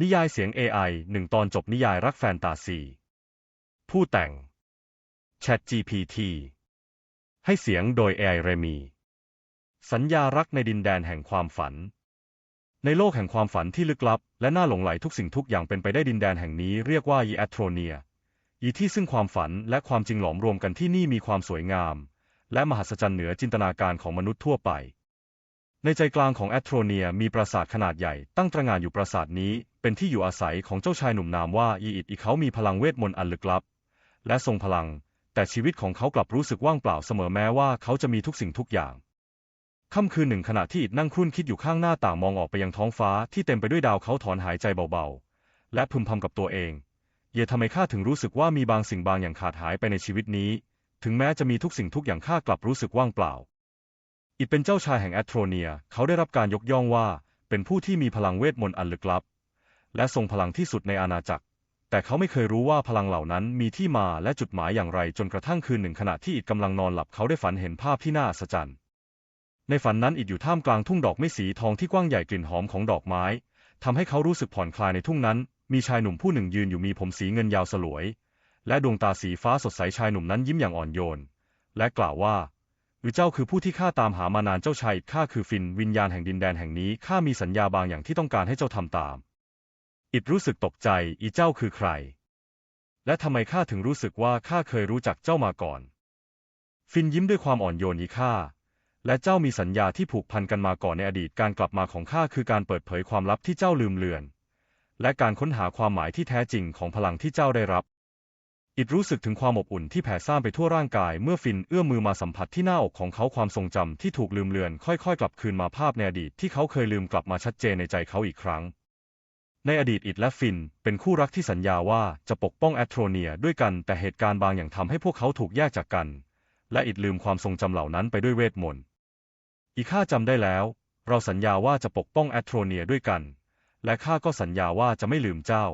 นิยายเสียง AI หนึ่งตอนจบนิยายรักแฟนตาซี ผู้แต่ง ChatGPT ให้เสียงโดย AI เรมี สัญญารักในดินแดนแห่งความฝัน ในโลกแห่งความฝันที่ลึกลับ และน่าหลงไหลทุกสิ่งทุกอย่างเป็นไปได้ดินแดนแห่งนี้เรียกว่ายีแอตโทเนียยีที่ซึ่งความฝันและความจริงหลอมรวมกันที่นี่มีความสวยงาม และมหัศจรรย์เหนือจินตนาการของมนุษย์ทั่วไป ในใจกลางของแอตโทเนียมีปราสาทขนาดใหญ่ตั้งตระหง่านอยู่ปราสาทนี้ เป็นที่อยู่อาศัยของเจ้าชายหนุ่มนามว่าอีอิดอีเขามีพลังเวทมนต์อันลึกลับ และทรงพลัง แต่ชีวิตของเขากลับรู้สึกว่างเปล่าเสมอแม้ว่าเขาจะมีทุกสิ่งทุกอย่างค่ำคืนหนึ่งขณะที่อิดนั่งครุ่นคิดอยู่ข้างหน้าต่างมองออกไปยังท้องฟ้าที่เต็มไปด้วยดาวเขาถอนหายใจเบาๆ และพึมพำกับตัวเอง เย่ทำไมข้าถึงรู้สึกว่ามีบางสิ่งบางอย่างขาดหายไปในชีวิตนี้ ถึงแม้จะมีทุกสิ่งทุกอย่างข้ากลับรู้สึกว่างเปล่า อิดเป็นเจ้าชายแห่งแอตโทเนีย เขาได้รับการยกย่องว่า เป็นผู้ที่มีพลังเวทมนต์อันลึกลับ และทรงพลังที่สุดในอาณาจักร แต่เขาไม่เคยรู้ว่าพลังเหล่านั้นมีที่มาและจุดหมายอย่างไรจนกระทั่งคืนหนึ่งขณะที่อิดกำลังนอนหลับเขาได้ฝันเห็นภาพที่น่าอัศจรรย์ ในฝันนั้นอิดอยู่ท่ามกลางทุ่งดอกไม้สีทองที่กว้างใหญ่กลิ่นหอมของดอกไม้ทำให้เขารู้สึกผ่อนคลายในทุ่งนั้น มีชายหนุ่มผู้หนึ่งยืนอยู่มีผมสีเงินยาวสลวย และดวงตาสีฟ้าสดใสชายหนุ่มนั้นยิ้มอย่างอ่อนโยน และกล่าวว่าหรือเจ้าคือผู้ที่ข้าตามหามานานเจ้าชายข้าคือฟินวิญญาณแห่งดินแดนแห่งนี้ข้ามีสัญญาบางอย่างที่ต้องการให้เจ้าทำตาม อิดรู้สึกตกใจอีเจ้าคือใคร และทำไมข้าถึงรู้สึกว่าข้าเคยรู้จักเจ้ามาก่อน ฟินยิ้มด้วยความอ่อนโยนอีข้า และเจ้ามีสัญญาที่ผูกพันกันมาก่อนในอดีตการกลับมาของข้าคือการเปิดเผยความลับที่เจ้าลืมเลือน และการค้นหาความหมายที่แท้จริงของพลังที่เจ้าได้รับ อิดรู้สึกถึงความอบอุ่นที่แผ่ซ่านไปทั่วร่างกายเมื่อฟินเอื้อมมือมาสัมผัสที่หน้าอกของเขาความทรงจำที่ถูกลืมเลือน ค่อยๆ กลับคืนมาภาพในอดีตที่เขาเคยลืมกลับมาชัดเจนในใจเขาอีกครั้ง ในอดีตอิดและฟินเป็นคู่รักที่สัญญาว่าจะปกป้องแอตโทเนียด้วยกันแต่เหตุการณ์บางอย่างทำให้พวกเขาถูกแยกจากกัน และอิดลืมความทรงจำเหล่านั้นไปด้วยเวทมนต์อีข้าจำได้แล้ว เราสัญญาว่าจะปกป้องแอตโทเนียด้วยกัน และข้าก็สัญญาว่าจะไม่ลืมเจ้า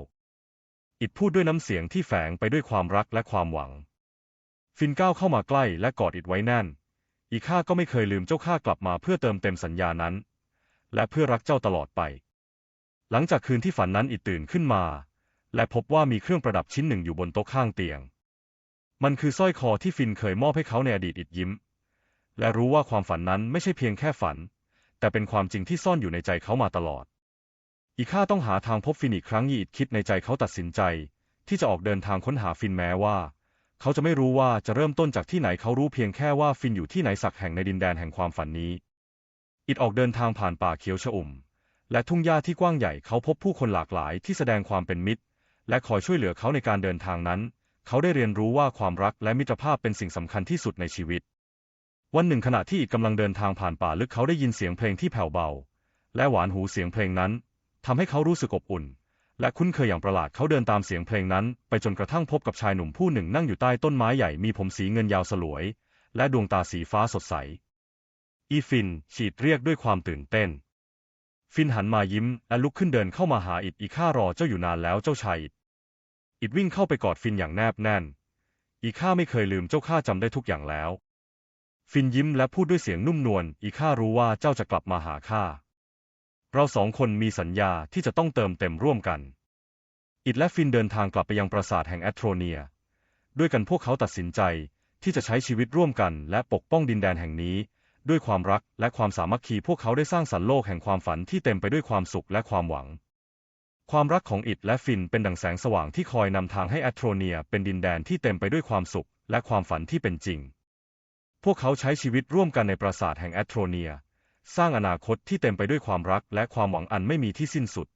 อิดพูดด้วยน้ำเสียงที่แฝงไปด้วยความรักและความหวัง ฟินก้าวเข้ามาใกล้และกอดอิดไว้แน่น อีข้าก็ไม่เคยลืมเจ้าข้ากลับมาเพื่อเติมเต็มสัญญานั้น และเพื่อรักเจ้าตลอดไป หลังจากคืนที่ฝันนั้นอิดตื่นขึ้นมา และพบว่ามีเครื่องประดับชิ้นหนึ่งอยู่บนโต๊ะข้างเตียง มันคือสร้อยคอที่ฟินเคยมอบให้เขาในอดีตอิดยิ้ม และรู้ว่าความฝันนั้นไม่ใช่เพียงแค่ฝัน แต่เป็นความจริงที่ซ่อนอยู่ในใจเขามาตลอด อีข้าต้องหาทางพบฟินอีกครั้งยีอิดคิดในใจเขาตัดสินใจ ที่จะออกเดินทางค้นหาฟินแม้ว่า เขาจะไม่รู้ว่าจะเริ่มต้นจากที่ไหนเขารู้เพียงแค่ว่าฟินอยู่ที่ไหนสักแห่งในดินแดนแห่งความฝันนี้ อิดออกเดินทางผ่านป่าเขียวชอุ่ม และทุ่งหญ้าที่กว้างใหญ่เขาพบผู้คนหลากหลายที่แสดงความเป็นมิตร และคอยช่วยเหลือเขาในการเดินทางนั้น เขาได้เรียนรู้ว่าความรักและมิตรภาพเป็นสิ่งสำคัญที่สุดในชีวิต วันหนึ่งขณะที่อิดกำลังเดินทางผ่านป่าลึกเขาได้ยินเสียงเพลงที่แผ่วเบา และหวานหูเสียงเพลงนั้นทำให้เขารู้สึกอบอุ่น และคุ้นเคยอย่างประหลาดเขาเดินตามเสียงเพลงนั้น ไปจนกระทั่งพบกับชายหนุ่มผู้หนึ่งนั่งอยู่ใต้ต้นไม้ใหญ่มีผมสีเงินยาวสลวย และดวงตาสีฟ้าสดใส อีฟินฉีดเรียกด้วยความตื่นเต้น ฟินหันมายิ้มและลุกขึ้นเดินเข้ามาหาอิดอีข้ารอเจ้าอยู่นานแล้วเจ้าชายอิดอิดวิ่งเข้าไปกอดฟินอย่างแนบแน่น อีข้าไม่เคยลืมเจ้าข้าจำได้ทุกอย่างแล้ว ฟินยิ้มและพูดด้วยเสียงนุ่มนวล อีข้ารู้ว่าเจ้าจะกลับมาหาข้า เราสองคนมีสัญญาที่จะต้องเติมเต็มร่วมกัน อิดและฟินเดินทางกลับไปยังปราสาทแห่งแอตโทเนีย ด้วยกันพวกเขาตัดสินใจที่จะใช้ชีวิตร่วมกันและปกป้องดินแดนแห่งนี้ ด้วยความรักและความสามัคคีพวกเขาได้สร้างสรรค์โลกแห่งความฝันที่เต็มไปด้วยความสุขและความหวัง ความรักของอิดและฟินเป็นดั่งแสงสว่างที่คอยนำทางให้แอตโทเนียเป็นดินแดนที่เต็มไปด้วยความสุขและความฝันที่เป็นจริง พวกเขาใช้ชีวิตร่วมกันในปราสาทแห่งแอตโทเนีย สร้างอนาคตที่เต็มไปด้วยความรักและความหวังอันไม่มีที่สิ้นสุด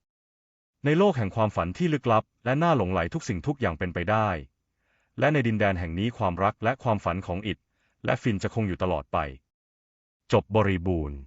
ในโลกแห่งความฝันที่ลึกลับ และน่าหลงไหลทุกสิ่งทุกอย่างเป็นไปได้ และในดินแดนแห่งนี้ความรักและความฝันของอิดและฟินจะคงอยู่ตลอดไป จบบริบูรณ์